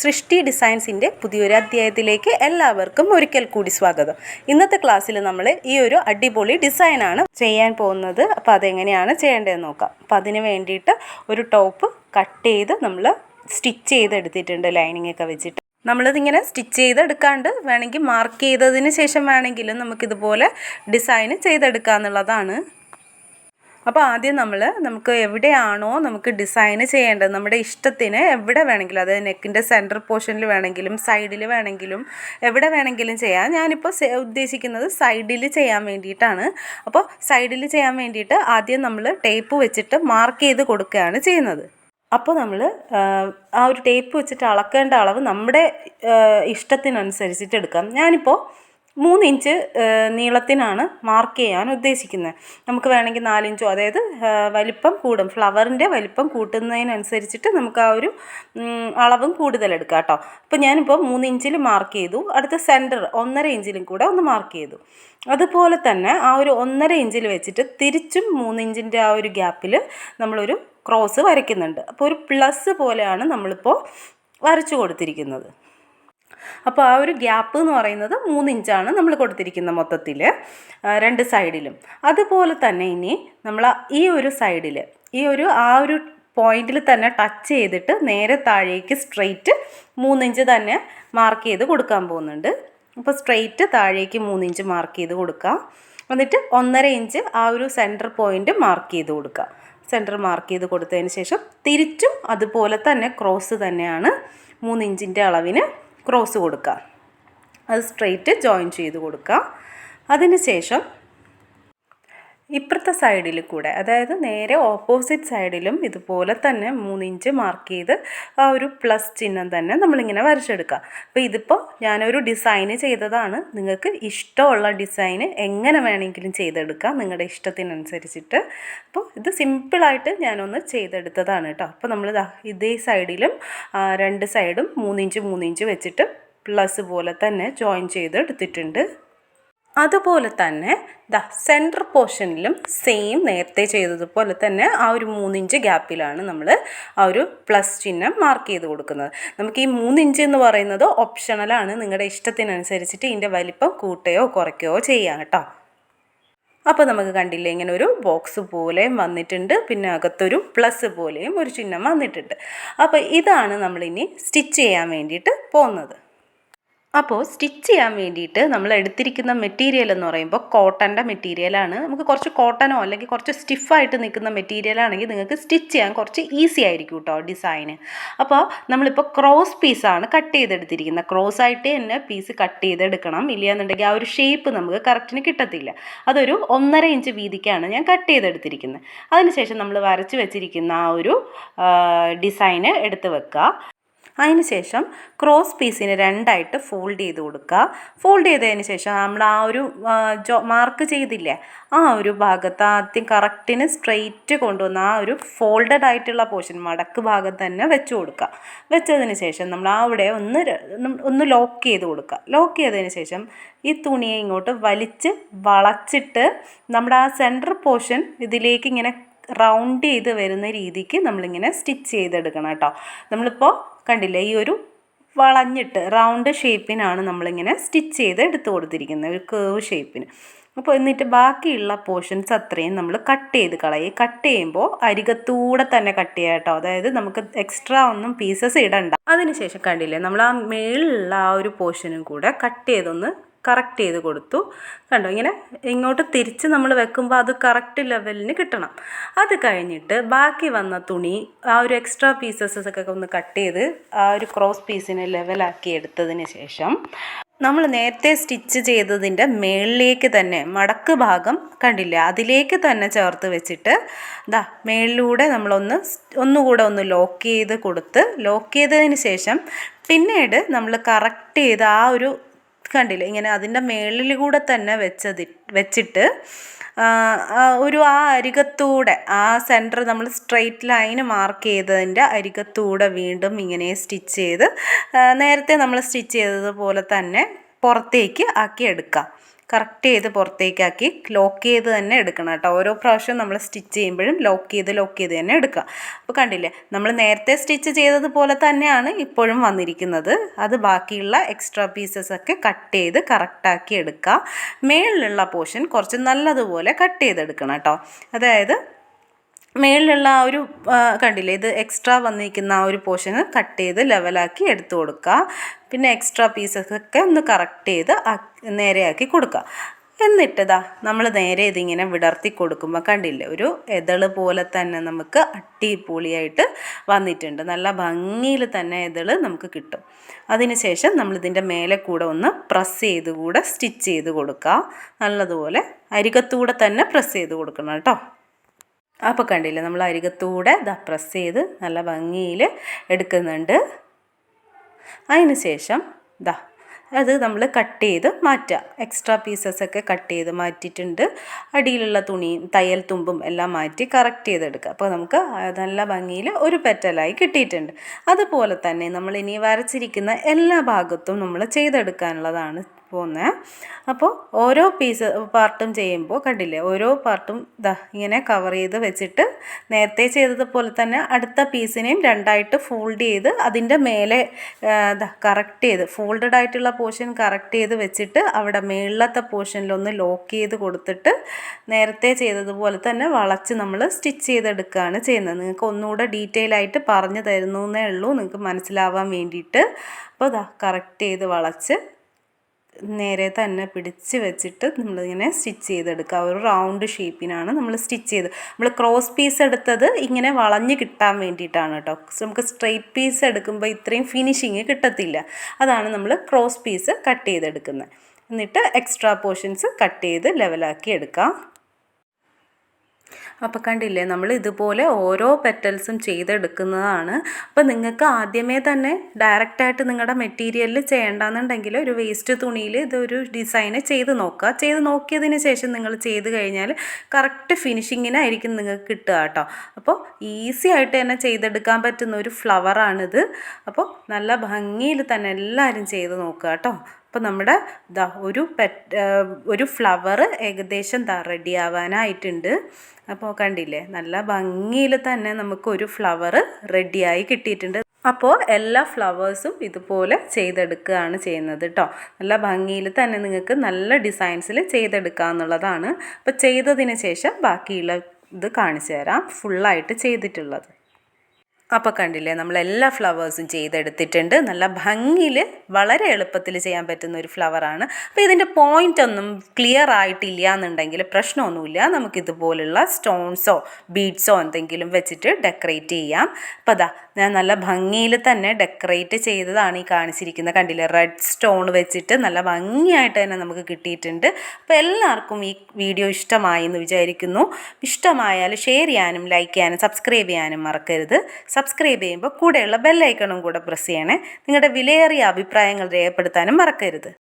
സൃഷ്ടി ഡിസൈൻസിന്റെ പുതിയൊരു അധ്യായത്തിലേക്ക് എല്ലാവർക്കും ഒരിക്കൽ കൂടി സ്വാഗതം. ഇന്നത്തെ ക്ലാസ്സിൽ നമ്മൾ ഈ ഒരു അടിപൊളി ഡിസൈനാണ് ചെയ്യാൻ പോകുന്നത്. അപ്പോൾ അതെങ്ങനെയാണ് ചെയ്യേണ്ടതെന്ന് നോക്കാം. അപ്പോൾ അതിന് വേണ്ടിയിട്ട് ഒരു ടോപ്പ് കട്ട് ചെയ്ത് നമ്മൾ സ്റ്റിച്ച് ചെയ്തെടുത്തിട്ടുണ്ട് ലൈനിങ് ഒക്കെ വെച്ചിട്ട്. നമ്മളിതിങ്ങനെ സ്റ്റിച്ച് ചെയ്തെടുക്കാണ്ട് വേണമെങ്കിൽ മാർക്ക് ചെയ്തതിന് ശേഷം വേണമെങ്കിലും നമുക്കിതുപോലെ ഡിസൈൻ ചെയ്തെടുക്കാന്നുള്ളതാണ് അപ്പോൾ ആദ്യം നമ്മൾ നമുക്ക് എവിടെയാണോ നമുക്ക് ഡിസൈൻ ചെയ്യേണ്ടത് നമ്മുടെ ഇഷ്ടത്തിന് എവിടെ വേണമെങ്കിലും അതായത് നെക്കിന്റെ സെന്റർ പോർഷനിൽ വേണമെങ്കിലും സൈഡിൽ വേണമെങ്കിലും എവിടെ വേണമെങ്കിലും ചെയ്യാം. ഞാനിപ്പോൾ ഉദ്ദേശിക്കുന്നത് സൈഡിൽ ചെയ്യാൻ വേണ്ടിയിട്ടാണ്. അപ്പോൾ സൈഡിൽ ചെയ്യാൻ വേണ്ടിയിട്ട് ആദ്യം നമ്മൾ ടേപ്പ് വെച്ചിട്ട് മാർക്ക് ചെയ്ത് കൊടുക്കുകയാണ് ചെയ്യുന്നത്. അപ്പോൾ നമ്മൾ ആ ഒരു ടേപ്പ് വെച്ചിട്ട് അളക്കേണ്ട അളവ് നമ്മുടെ ഇഷ്ടത്തിനനുസരിച്ചിട്ട് എടുക്കാം. ഞാനിപ്പോൾ മൂന്ന് ഇഞ്ച് നീളത്തിനാണ് മാർക്ക് ചെയ്യാൻ ഉദ്ദേശിക്കുന്നത്. നമുക്ക് വേണമെങ്കിൽ നാലിഞ്ചോ അതായത് വലിപ്പം കൂടും. ഫ്ലവറിന്റെ വലിപ്പം കൂട്ടുന്നതിനനുസരിച്ചിട്ട് നമുക്ക് ആ ഒരു അളവും കൂടുതലെടുക്കാം കേട്ടോ. അപ്പോൾ ഞാനിപ്പോൾ മൂന്ന് ഇഞ്ചിൽ മാർക്ക് ചെയ്തു. അടുത്ത സെന്റർ ഒന്നര ഇഞ്ചിലും കൂടെ ഒന്ന് മാർക്ക് ചെയ്തു. അതുപോലെ തന്നെ ആ ഒരു ഒന്നര ഇഞ്ചിൽ വെച്ചിട്ട് തിരിച്ചും മൂന്ന് ഇഞ്ചിന്റെ ആ ഒരു ഗ്യാപ്പിൽ നമ്മളൊരു ക്രോസ് വരയ്ക്കുന്നുണ്ട്. അപ്പോൾ ഒരു പ്ലസ് പോലെയാണ് നമ്മളിപ്പോൾ വരച്ചു കൊടുത്തിരിക്കുന്നത്. അപ്പോൾ ആ ഒരു ഗ്യാപ്പ് എന്ന് പറയുന്നത് മൂന്ന് ഇഞ്ചാണ് നമ്മൾ കൊടുത്തിരിക്കുന്ന മൊത്തത്തിൽ രണ്ട് സൈഡിലും. അതുപോലെ തന്നെ ഇനി നമ്മൾ ഈ ഒരു സൈഡിൽ ഈ ഒരു ആ ഒരു പോയിന്റിൽ തന്നെ ടച്ച് ചെയ്തിട്ട് നേരെ താഴേക്ക് സ്ട്രെയിറ്റ് മൂന്നിഞ്ച് തന്നെ മാർക്ക് ചെയ്ത് കൊടുക്കാൻ പോകുന്നുണ്ട്. അപ്പോൾ സ്ട്രെയിറ്റ് താഴേക്ക് മൂന്നിഞ്ച് മാർക്ക് ചെയ്ത് കൊടുക്കാം. എന്നിട്ട് ഒന്നര ഇഞ്ച് ആ ഒരു സെന്റർ പോയിന്റ് മാർക്ക് ചെയ്ത് കൊടുക്കുക സെന്റർ മാർക്ക് ചെയ്ത് കൊടുത്തതിന് ശേഷം തിരിച്ചും അതുപോലെ തന്നെ ക്രോസ് തന്നെയാണ് മൂന്നിഞ്ചിന്റെ അളവിന് ക്രോസ് കൊടുക്കുക. അത് സ്ട്രെയിറ്റ് ജോയിൻ ചെയ്ത് കൊടുക്കുക. അതിന് ശേഷം ഇപ്പുറത്തെ സൈഡിൽ കൂടെ അതായത് നേരെ ഓപ്പോസിറ്റ് സൈഡിലും ഇതുപോലെ തന്നെ മൂന്നിഞ്ച് മാർക്ക് ചെയ്ത് ആ ഒരു പ്ലസ് ചിഹ്നം തന്നെ നമ്മളിങ്ങനെ വരച്ചെടുക്കുക അപ്പോൾ ഇതിപ്പോൾ ഞാനൊരു ഡിസൈന് ചെയ്തതാണ്. നിങ്ങൾക്ക് ഇഷ്ടമുള്ള ഡിസൈന് എങ്ങനെ വേണമെങ്കിലും ചെയ്തെടുക്കാം നിങ്ങളുടെ ഇഷ്ടത്തിനനുസരിച്ചിട്ട്. അപ്പോൾ ഇത് സിമ്പിളായിട്ട് ഞാനൊന്ന് ചെയ്തെടുത്തതാണ് കേട്ടോ അപ്പോൾ നമ്മൾ ഇതേ സൈഡിലും രണ്ട് സൈഡും മൂന്നിഞ്ച് മൂന്നിഞ്ച് വെച്ചിട്ട് പ്ലസ് പോലെ തന്നെ ജോയിൻ ചെയ്ത് എടുത്തിട്ടുണ്ട് അതുപോലെ തന്നെ ദ സെന്റർ പോർഷനിലും സെയിം നേരത്തെ ചെയ്തതുപോലെ തന്നെ ആ ഒരു മൂന്നിഞ്ച് ഗ്യാപ്പിലാണ് നമ്മൾ ആ ഒരു പ്ലസ് ചിഹ്നം മാർക്ക് ചെയ്ത് കൊടുക്കുന്നത്. നമുക്ക് ഈ മൂന്നിഞ്ച് എന്ന് പറയുന്നത് ഓപ്ഷണലാണ് നിങ്ങളുടെ ഇഷ്ടത്തിനനുസരിച്ചിട്ട് ഇതിന്റെ വലിപ്പം കൂട്ടുകയോ കുറയ്ക്കുകയോ ചെയ്യാം കേട്ടോ. അപ്പോൾ നമുക്ക് കണ്ടില്ലേ ഇങ്ങനെ ഒരു ബോക്സ് പോലെയും വന്നിട്ടുണ്ട്. പിന്നെ അകത്തൊരു പ്ലസ് പോലെയും ഒരു ചിഹ്നം വന്നിട്ടുണ്ട്. അപ്പോൾ ഇതാണ് നമ്മളിനി സ്റ്റിച്ച് ചെയ്യാൻ വേണ്ടിയിട്ട് പോകുന്നത്. അപ്പോൾ സ്റ്റിച്ച് ചെയ്യാൻ വേണ്ടിയിട്ട് നമ്മൾ എടുത്തിരിക്കുന്ന മെറ്റീരിയൽ എന്ന് പറയുമ്പോൾ കോട്ടന്റെ മെറ്റീരിയലാണ് നമുക്ക് കുറച്ച് കോട്ടനോ അല്ലെങ്കിൽ കുറച്ച് സ്റ്റിഫായിട്ട് നിൽക്കുന്ന മെറ്റീരിയൽ ആണെങ്കിൽ നിങ്ങൾക്ക് സ്റ്റിച്ച് ചെയ്യാൻ കുറച്ച് ഈസി ആയിരിക്കും കേട്ടോ ഡിസൈന് അപ്പോൾ നമ്മളിപ്പോൾ ക്രോസ് പീസാണ് കട്ട് ചെയ്തെടുത്തിരിക്കുന്നത്. ക്രോസ് ആയിട്ട് തന്നെ പീസ് കട്ട് ചെയ്തെടുക്കണം. ഇല്ലയെന്നുണ്ടെങ്കിൽ ആ ഒരു ഷേപ്പ് നമുക്ക് കറക്റ്റിന് കിട്ടത്തില്ല. അതൊരു ഒന്നര ഇഞ്ച് വീതിക്കാണ് ഞാൻ കട്ട് ചെയ്തെടുത്തിരിക്കുന്നത്. അതിനുശേഷം നമ്മൾ വരച്ച് വെച്ചിരിക്കുന്ന ആ ഒരു ഡിസൈന് എടുത്ത് വെക്കുക. അതിനുശേഷം ക്രോസ് പീസിന് രണ്ടായിട്ട് ഫോൾഡ് ചെയ്ത് കൊടുക്കുക. ഫോൾഡ് ചെയ്തതിന് ശേഷം നമ്മൾ ആ ഒരു ജോ മാർക്ക് ചെയ്തില്ലേ ആ ഒരു ഭാഗത്ത് ആദ്യം കറക്റ്റിന് സ്ട്രെയിറ്റ് കൊണ്ടുവന്ന് ആ ഒരു ഫോൾഡഡ് ആയിട്ടുള്ള പോർഷൻ മടക്ക് ഭാഗം തന്നെ വെച്ച് കൊടുക്കുക. വെച്ചതിന് ശേഷം നമ്മൾ അവിടെ ഒന്ന് ഒന്ന് ലോക്ക് ചെയ്ത് കൊടുക്കുക. ലോക്ക് ചെയ്തതിന് ശേഷം ഈ തുണിയെ ഇങ്ങോട്ട് വലിച്ച് വളച്ചിട്ട് നമ്മുടെ ആ സെന്റർ പോർഷൻ ഇതിലേക്ക് ഇങ്ങനെ റൗണ്ട് ചെയ്ത് വരുന്ന രീതിക്ക് നമ്മളിങ്ങനെ സ്റ്റിച്ച് ചെയ്തെടുക്കണം കേട്ടോ. നമ്മളിപ്പോൾ കണ്ടില്ലേ? ഈ ഒരു വളഞ്ഞിട്ട് റൗണ്ട് ഷേപ്പിനാണ് നമ്മളിങ്ങനെ സ്റ്റിച്ച് ചെയ്ത് എടുത്തു കൊടുത്തിരിക്കുന്നത് ഒരു കേവ് ഷേപ്പിന് അപ്പോൾ എന്നിട്ട് ബാക്കിയുള്ള പോർഷൻസ് അത്രയും നമ്മൾ കട്ട് ചെയ്ത് കളയും. കട്ട് ചെയ്യുമ്പോൾ അരികത്തൂടെ തന്നെ കട്ട് ചെയ്യാം കേട്ടോ. അതായത് നമുക്ക് എക്സ്ട്രാ ഒന്നും പീസസ് ഇടണ്ട. അതിനുശേഷം കണ്ടില്ലേ? നമ്മൾ ആ മേളിലുള്ള ആ ഒരു പോർഷനും കൂടെ കട്ട് ചെയ്തൊന്ന് കറക്റ്റ് ചെയ്ത് കൊടുത്തു. കണ്ടോ? ഇങ്ങനെ ഇങ്ങോട്ട് തിരിച്ച് നമ്മൾ വെക്കുമ്പോൾ അത് കറക്റ്റ് ലെവലിന് കിട്ടണം. അത് കഴിഞ്ഞിട്ട് ബാക്കി വന്ന തുണി ആ ഒരു എക്സ്ട്രാ പീസസ് ഒക്കെ ഒന്ന് കട്ട് ചെയ്ത് ആ ഒരു ക്രോസ് പീസിനെ ലെവലാക്കി എടുത്തതിന് ശേഷം നമ്മൾ നേരത്തെ സ്റ്റിച്ച് ചെയ്തതിന്റെ മേളിലേക്ക് തന്നെ മടക്ക് ഭാഗം കണ്ടില്ല? അതിലേക്ക് തന്നെ ചേർത്ത് വെച്ചിട്ട് ദാ മേളിലൂടെ നമ്മളൊന്ന് ഒന്നുകൂടെ ഒന്ന് ലോക്ക് ചെയ്ത് കൊടുത്ത് ലോക്ക് ചെയ്തതിന് ശേഷം പിന്നീട് നമ്മൾ കറക്റ്റ് ചെയ്ത് ആ ഒരു കണ്ടില്ലേ? ഇങ്ങനെ അതിന്റെ മേളിൽ കൂടെ തന്നെ വെച്ചതി വെച്ചിട്ട് ഒരു ആ അരികത്തൂടെ ആ സെന്റർ നമ്മൾ സ്ട്രെയിറ്റ് ലൈന് മാർക്ക് ചെയ്തതിന്റെ അരികത്തൂടെ വീണ്ടും ഇങ്ങനെ സ്റ്റിച്ച് ചെയ്ത് നേരത്തെ നമ്മൾ സ്റ്റിച്ച് ചെയ്തതുപോലെ തന്നെ പുറത്തേക്ക് ആക്കി എടുക്കാം. കറക്റ്റ് ചെയ്ത് പുറത്തേക്കാക്കി ലോക്ക് ചെയ്ത് തന്നെ എടുക്കണം കേട്ടോ. ഓരോ പ്രാവശ്യം നമ്മൾ സ്റ്റിച്ച് ചെയ്യുമ്പോഴും ലോക്ക് ചെയ്ത് ലോക്ക് ചെയ്ത് തന്നെ എടുക്കുക. അപ്പോൾ കണ്ടില്ലേ നമ്മൾ നേരത്തെ സ്റ്റിച്ച് ചെയ്തതുപോലെ തന്നെയാണ് ഇപ്പോഴും വന്നിരിക്കുന്നത്. അത് ബാക്കിയുള്ള എക്സ്ട്രാ പീസസ് ഒക്കെ കട്ട് ചെയ്ത് കറക്റ്റാക്കി എടുക്കുക. മേളിലുള്ള പോർഷൻ കുറച്ച് നല്ലതുപോലെ കട്ട് ചെയ്തെടുക്കണം കേട്ടോ. അതായത് മേളിലുള്ള ആ ഒരു കണ്ടില്ലേ ഇത് എക്സ്ട്രാ വന്നിരിക്കുന്ന ആ ഒരു പോർഷന് കട്ട് ചെയ്ത് ലെവലാക്കി എടുത്തു കൊടുക്കുക. പിന്നെ എക്സ്ട്രാ പീസസ് ഒക്കെ ഒന്ന് കറക്റ്റ് ചെയ്ത് നേരെയാക്കി കൊടുക്കുക. എന്നിട്ടതാ നമ്മൾ നേരെ ഇതിങ്ങനെ വിടർത്തി കൊടുക്കുമ്പോൾ കണ്ടില്ലേ ഒരു എതൾ പോലെ തന്നെ നമുക്ക് അട്ടിപൊളിയായിട്ട് വന്നിട്ടുണ്ട്. നല്ല ഭംഗിയിൽ തന്നെ എതൾ നമുക്ക് കിട്ടും. അതിനുശേഷം നമ്മളിതിന്റെ മേലെ കൂടെ ഒന്ന് പ്രസ് ചെയ്ത് കൂടെ സ്റ്റിച്ച് ചെയ്ത് കൊടുക്കുക. നല്ലതുപോലെ അരികത്തൂടെ തന്നെ പ്രസ് ചെയ്ത് കൊടുക്കണം കേട്ടോ. അപ്പോൾ കണ്ടില്ലേ നമ്മൾ അരികത്തൂടെ ഇതാ പ്രസ് ചെയ്ത് നല്ല ഭംഗിയിൽ എടുക്കുന്നുണ്ട്. അതിന് ശേഷം ഇതാ അത് നമ്മൾ കട്ട് ചെയ്ത് മാറ്റുക. എക്സ്ട്രാ പീസസ് ഒക്കെ കട്ട് ചെയ്ത് മാറ്റിയിട്ടുണ്ട്. അടിയിലുള്ള തുണി തയ്യൽ തുമ്പും എല്ലാം മാറ്റി കറക്റ്റ് ചെയ്തെടുക്കുക. അപ്പോൾ നമുക്ക് നല്ല ഭംഗിയിൽ ഒരു പെറ്റലായി കിട്ടിയിട്ടുണ്ട്. അതുപോലെ തന്നെ നമ്മൾ ഇനി വരച്ചിരിക്കുന്ന എല്ലാ ഭാഗത്തും നമ്മൾ ചെയ്തെടുക്കാനുള്ളതാണ് പോകുന്നത് അപ്പോൾ ഓരോ പീസ് പാർട്ടും ചെയ്യുമ്പോൾ കണ്ടില്ലേ ഓരോ പാർട്ടും ഇതാ ഇങ്ങനെ കവർ ചെയ്ത് വെച്ചിട്ട് നേരത്തെ ചെയ്തതുപോലെ തന്നെ അടുത്ത പീസിനെയും രണ്ടായിട്ട് ഫോൾഡ് ചെയ്ത് അതിന്റെ മേലെ കറക്റ്റ് ചെയ്ത് ഫോൾഡഡ് ആയിട്ടുള്ള പോർഷൻ കറക്റ്റ് ചെയ്ത് വെച്ചിട്ട് അവിടെ മേളിലത്തെ പോർഷനിലൊന്ന് ലോക്ക് ചെയ്ത് കൊടുത്തിട്ട് നേരത്തെ ചെയ്തതുപോലെ തന്നെ വളച്ച് നമ്മൾ സ്റ്റിച്ച് ചെയ്തെടുക്കുകയാണ് ചെയ്യുന്നത്. നിങ്ങൾക്ക് ഒന്നുകൂടെ ഡീറ്റെയിൽ ആയിട്ട് പറഞ്ഞു തരുന്നു എന്നേ ഉള്ളൂ. നിങ്ങൾക്ക് മനസ്സിലാവാൻ വേണ്ടിയിട്ട്. അപ്പോൾ ഇതാ കറക്റ്റ് ചെയ്ത് വളച്ച് നേരെ തന്നെ പിടിച്ച് വെച്ചിട്ട് നമ്മളിങ്ങനെ സ്റ്റിച്ച് ചെയ്തെടുക്കുക. ഒരു റൗണ്ട് ഷേപ്പിനാണ് നമ്മൾ സ്റ്റിച്ച് ചെയ്ത്. നമ്മൾ ക്രോസ് പീസ് എടുത്തത് ഇങ്ങനെ വളഞ്ഞ് കിട്ടാൻ വേണ്ടിയിട്ടാണ് കേട്ടോ. നമുക്ക് സ്ട്രെയിറ്റ് പീസ് എടുക്കുമ്പോൾ ഇത്രയും ഫിനിഷിങ് കിട്ടത്തില്ല. അതാണ് നമ്മൾ ക്രോസ് പീസ് കട്ട് ചെയ്തെടുക്കുന്നത്. എന്നിട്ട് എക്സ്ട്രാ പോർഷൻസ് കട്ട് ചെയ്ത് ലെവലാക്കി എടുക്കാം. അപ്പോൾ കണ്ടില്ലേ നമ്മൾ ഇതുപോലെ ഓരോ പെറ്റൽസും ചെയ്തെടുക്കുന്നതാണ്. അപ്പോൾ നിങ്ങൾക്ക് ആദ്യമേ തന്നെ ഡയറക്റ്റായിട്ട് നിങ്ങളുടെ മെറ്റീരിയലിൽ ചെയ്യേണ്ടെന്നുണ്ടെങ്കിൽ ഒരു വേസ്റ്റ് തുണിയിൽ ഇതൊരു ഡിസൈന് ചെയ്ത് നോക്കുക. ചെയ്ത് നോക്കിയതിന് ശേഷം നിങ്ങൾ ചെയ്ത് കഴിഞ്ഞാൽ കറക്റ്റ് ഫിനിഷിങ്ങിനായിരിക്കും നിങ്ങൾക്ക് കിട്ടുക കേട്ടോ. അപ്പോൾ ഈസി ആയിട്ട് തന്നെ ചെയ്തെടുക്കാൻ പറ്റുന്ന ഒരു ഫ്ലവറാണിത് അപ്പോൾ നല്ല ഭംഗിയിൽ തന്നെ എല്ലാവരും ചെയ്ത് നോക്കുക കേട്ടോ. അപ്പോൾ നമ്മുടെ ദാ ഒരു പെറ്റ് ഒരു ഫ്ലവർ ഏകദേശം ദാ റെഡി ആവാനായിട്ടുണ്ട്. അപ്പോൾ കണ്ടില്ലേ നല്ല ഭംഗിയിൽ തന്നെ നമുക്ക് ഒരു ഫ്ലവർ റെഡിയായി കിട്ടിയിട്ടുണ്ട്. അപ്പോൾ എല്ലാ ഫ്ലവേഴ്സും ഇതുപോലെ ചെയ്തെടുക്കുകയാണ് ചെയ്യുന്നത് കേട്ടോ നല്ല ഭംഗിയിൽ തന്നെ നിങ്ങൾക്ക് നല്ല ഡിസൈൻസിൽ ചെയ്തെടുക്കുക എന്നുള്ളതാണ് അപ്പോൾ ചെയ്തതിന് ശേഷം ബാക്കിയുള്ള ഇത് കാണിച്ചു തരാം ഫുള്ളായിട്ട് ചെയ്തിട്ടുള്ളത്. അപ്പോൾ കണ്ടില്ലേ നമ്മൾ എല്ലാ ഫ്ലവേഴ്സും ചെയ്തെടുത്തിട്ടുണ്ട്. നല്ല ഭംഗിയിൽ വളരെ എളുപ്പത്തിൽ ചെയ്യാൻ പറ്റുന്ന ഒരു ഫ്ലവറാണ് അപ്പോൾ ഇതിന്റെ പോയിന്റ് ഒന്നും ക്ലിയർ ആയിട്ടില്ല എന്നുണ്ടെങ്കിൽ പ്രശ്നമൊന്നുമില്ല. നമുക്കിതുപോലുള്ള സ്റ്റോൺസോ ബീഡ്സോ എന്തെങ്കിലും വെച്ചിട്ട് ഡെക്കറേറ്റ് ചെയ്യാം. അപ്പോൾ അതാ ഞാൻ നല്ല ഭംഗിയിൽ തന്നെ ഡെക്കറേറ്റ് ചെയ്തതാണ് ഈ കാണിച്ചിരിക്കുന്നത്. കണ്ടില്ലേ റെഡ് സ്റ്റോൺ വെച്ചിട്ട് നല്ല ഭംഗിയായിട്ട് തന്നെ നമുക്ക് കിട്ടിയിട്ടുണ്ട്. അപ്പോൾ എല്ലാവർക്കും ഈ വീഡിയോ ഇഷ്ടമായി എന്ന് വിചാരിക്കുന്നു. ഇഷ്ടമായാൽ ഷെയർ ചെയ്യാനും ലൈക്ക് ചെയ്യാനും സബ്സ്ക്രൈബ് ചെയ്യാനും മറക്കരുത്. സബ്സ്ക്രൈബ് ചെയ്യുമ്പോൾ കൂടെയുള്ള ബെല്ലൈക്കണും കൂടെ പ്രസ് ചെയ്യണേ. നിങ്ങളുടെ വിലയേറിയ അഭിപ്രായങ്ങൾ രേഖപ്പെടുത്താനും മറക്കരുത്.